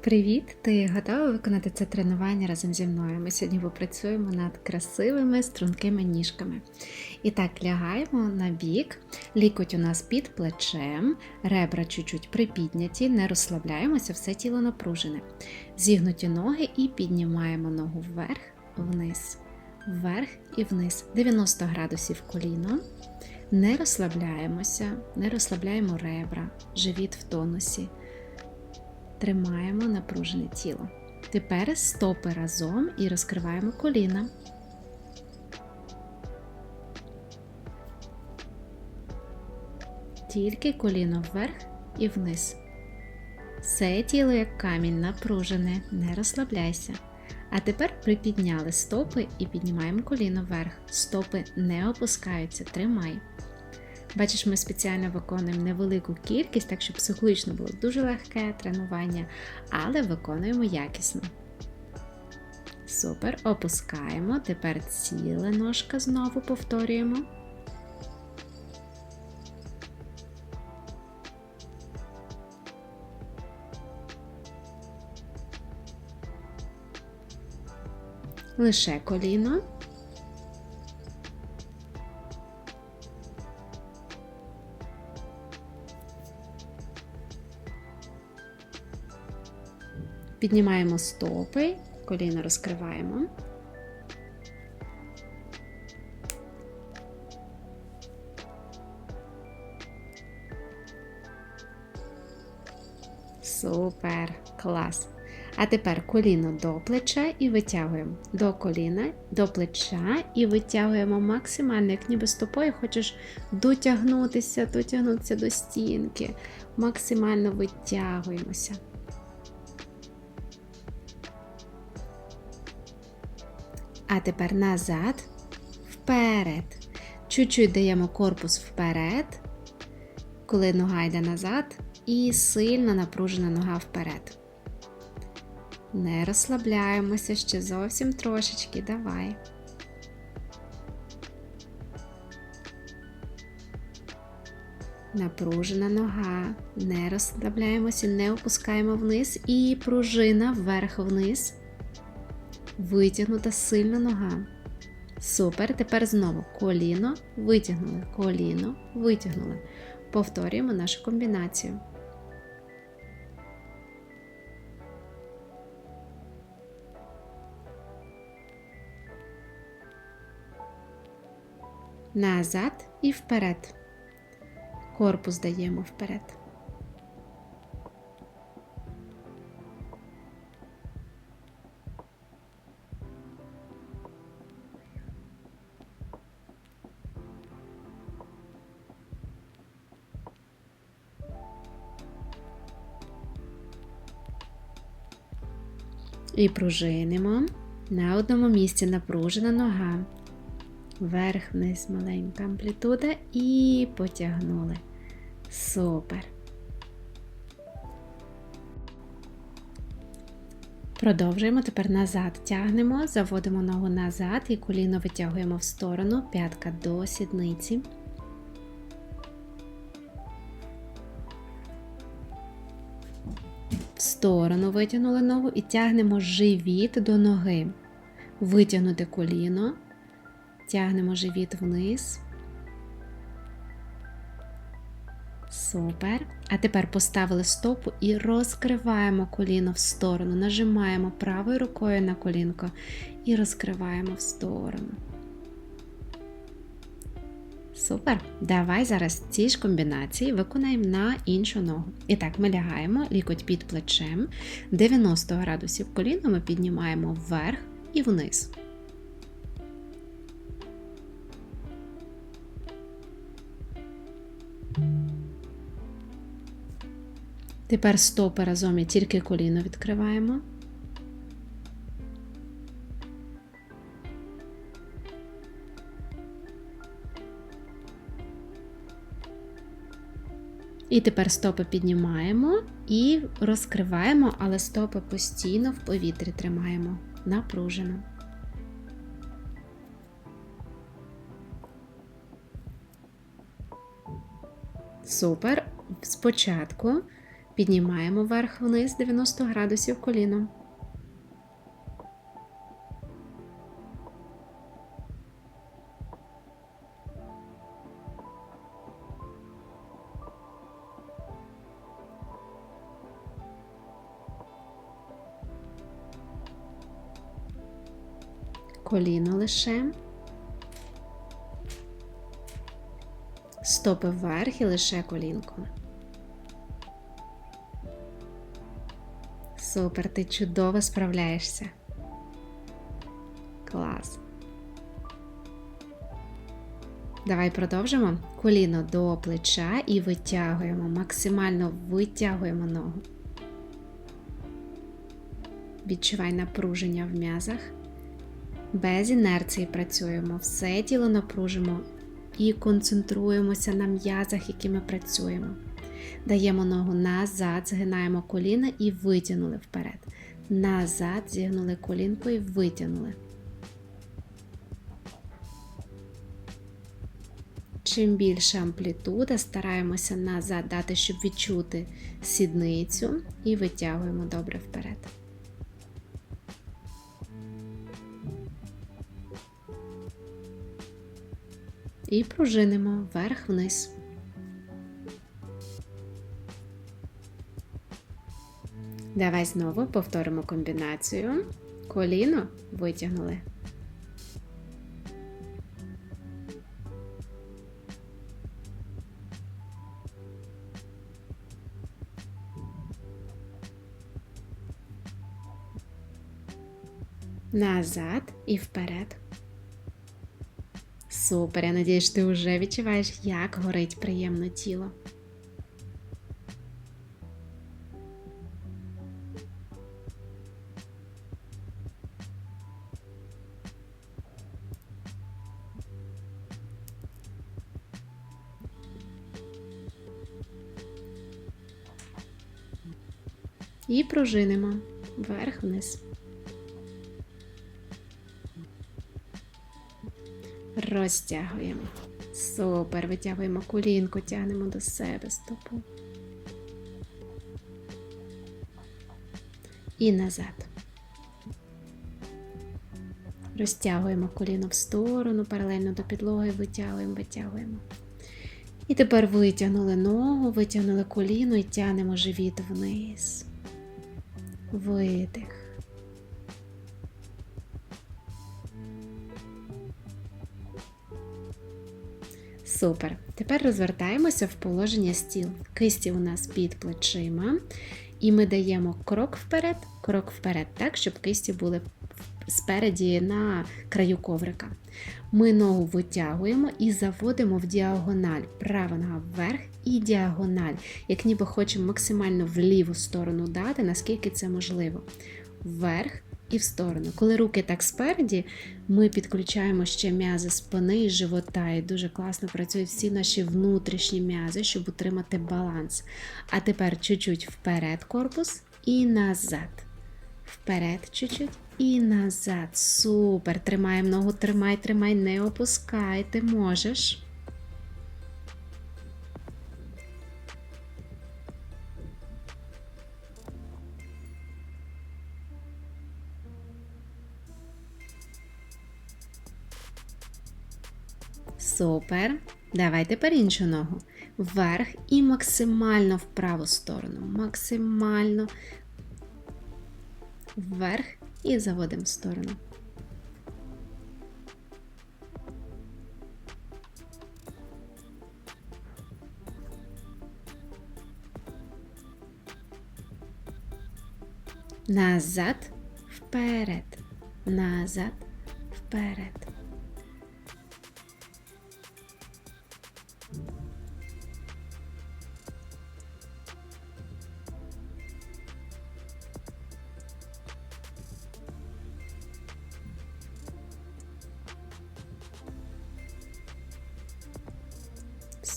Привіт! Ти готова виконати це тренування разом зі мною? Ми сьогодні попрацюємо над красивими стрункими ніжками. І так, лягаємо на бік, лікоть у нас під плечем, ребра чуть-чуть припідняті, не розслабляємося, все тіло напружене. Зігнуті ноги і піднімаємо ногу вверх, вниз, вверх і вниз. 90 градусів коліно. Не розслабляємося, не розслабляємо ребра, живіт в тонусі. Тримаємо напружене тіло. Тепер стопи разом і розкриваємо коліна. Тільки коліно вверх і вниз. Все тіло як камінь напружене, не розслабляйся. А тепер припідняли стопи і піднімаємо коліно вверх. Стопи не опускаються, тримай. Бачиш, ми спеціально виконуємо невелику кількість, так щоб психологічно було дуже легке тренування, але виконуємо якісно. Супер, опускаємо. Тепер ціле ножка знову повторюємо. Лише коліно. Піднімаємо стопи, коліна розкриваємо. Супер, клас. А тепер коліно до плеча і витягуємо до коліна, до плеча і витягуємо максимально, як ніби стопою хочеш дотягнутися, дотягнутися до стінки. Максимально витягуємося. А тепер назад, вперед. Чуть-чуть даємо корпус вперед, коли нога йде назад, і сильно напружена нога вперед. Не розслабляємося ще зовсім трошечки, давай. Напружена нога, не розслабляємося, не опускаємо вниз і пружина вверх-вниз. Витягнута сильна нога. Супер. Тепер знову коліно, витягнули, коліно, витягнули. Повторюємо нашу комбінацію. Назад і вперед. Корпус даємо вперед. І пружинимо. На одному місці напружена нога. Вверх вниз маленька амплітуда і потягнули. Супер. Продовжуємо тепер назад. Тягнемо, заводимо ногу назад і коліно витягуємо в сторону, п'ятка до сідниці. Сторону витягнули ногу і тягнемо живіт до ноги. Витягнути коліно, тягнемо живіт вниз. Супер. А тепер поставили стопу і розкриваємо коліно в сторону. Нажимаємо правою рукою на колінко і розкриваємо в сторону. Супер! Давай зараз ці ж комбінації виконаємо на іншу ногу. І так, ми лягаємо лікоть під плечем, 90 градусів коліно ми піднімаємо вверх і вниз. Тепер стопи разом і тільки коліно відкриваємо. І тепер стопи піднімаємо і розкриваємо, але стопи постійно в повітрі тримаємо напружено. Супер. Спочатку Піднімаємо вверх вниз 90 градусів коліном. Коліно лише. Стопи вверх і лише колінко. Супер, ти чудово справляєшся. Клас. Давай продовжимо. Коліно до плеча і витягуємо, максимально витягуємо ногу. Відчувай напруження в м'язах. Без інерції працюємо, все тіло напружимо і концентруємося на м'язах, які ми працюємо. Даємо ногу назад, згинаємо коліна і витягнули вперед. Назад зігнули колінко і витягнули. Чим більше амплітуда, стараємося назад дати, щоб відчути сідницю, і витягуємо добре вперед. І пружинимо вверх-вниз. Давай знову повторимо комбінацію. Коліно витягнули. Назад і вперед. Супер, я надію, що ти вже відчуваєш, як горить приємно тіло. І пружинимо вверх-вниз. Розтягуємо. Супер. Витягуємо колінку, тягнемо до себе стопу. І назад. Розтягуємо коліно в сторону, паралельно до підлоги, витягуємо, витягуємо. І тепер витягнули ногу, витягнули коліно і тягнемо живіт вниз. Видих. Супер. Тепер розвертаємося в положення стіл. Кисті у нас під плечима. І ми даємо крок вперед, крок вперед, так, щоб кисті були спереді на краю коврика. Ми ногу витягуємо і заводимо в діагональ. Права нога вверх і діагональ, як ніби хочемо максимально в ліву сторону дати, наскільки це можливо. Вверх і в сторону. Коли руки так спереді, ми підключаємо ще м'язи спини і живота, і дуже класно працюють всі наші внутрішні м'язи, щоб утримати баланс. А тепер чуть-чуть вперед корпус і назад. Вперед, чуть-чуть і назад. Супер. Тримаємо ногу, тримай, тримай, не опускай, ти можеш. Супер. Давай тепер іншу ногу. Вверх і максимально в праву сторону. Максимально вверх і заводимо в сторону. Назад, вперед, назад, вперед.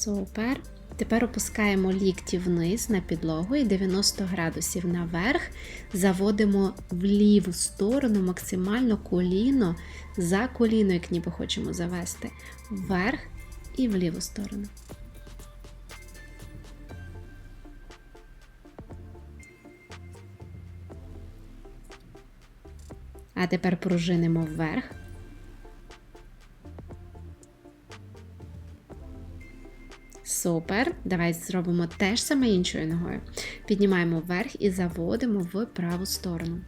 Супер. Тепер опускаємо лікті вниз на підлогу і 90 градусів наверх заводимо в ліву сторону, максимально коліно за коліно, як ніби хочемо завести, вверх і в ліву сторону. А тепер пружинимо вверх. Супер. Давай зробимо те ж саме іншою ногою. Піднімаємо вверх і заводимо в праву сторону.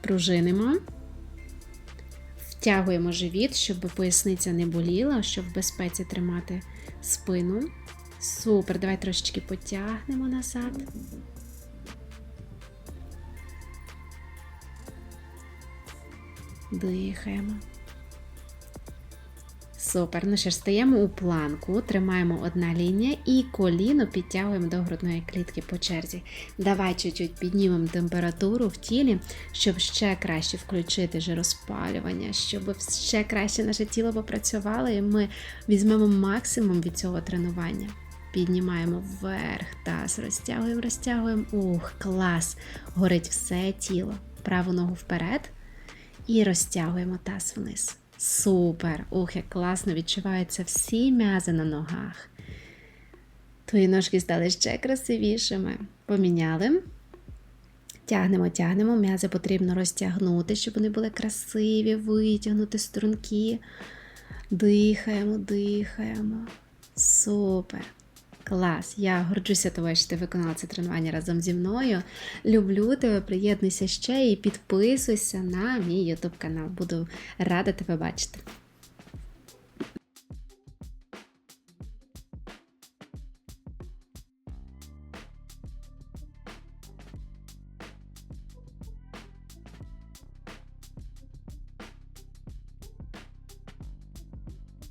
Пружинимо. Втягуємо живіт, щоб поясниця не боліла, щоб в безпеці тримати спину. Супер, давай трошечки потягнемо назад. Дихаємо. Супер. Ну що ж, стаємо у планку, тримаємо одна лінія і коліно підтягуємо до грудної клітки по черзі. Давай чуть-чуть піднімемо температуру в тілі, щоб ще краще включити жироспалювання, щоб ще краще наше тіло попрацювало, і ми візьмемо максимум від цього тренування. Піднімаємо вверх, таз, розтягуємо, розтягуємо. Ух, клас! Горить все тіло. Праву ногу вперед і розтягуємо таз вниз. Супер! Ух, як класно відчуваються всі м'язи на ногах. Твої ножки стали ще красивішими. Поміняли. Тягнемо, тягнемо. М'язи потрібно розтягнути, щоб вони були красиві, витягнути струнки. Дихаємо, дихаємо. Супер! Клас! Я горджуся тобою, що ти виконала це тренування разом зі мною. Люблю тебе, приєднуйся ще і підписуйся на мій YouTube канал. Буду рада тебе бачити.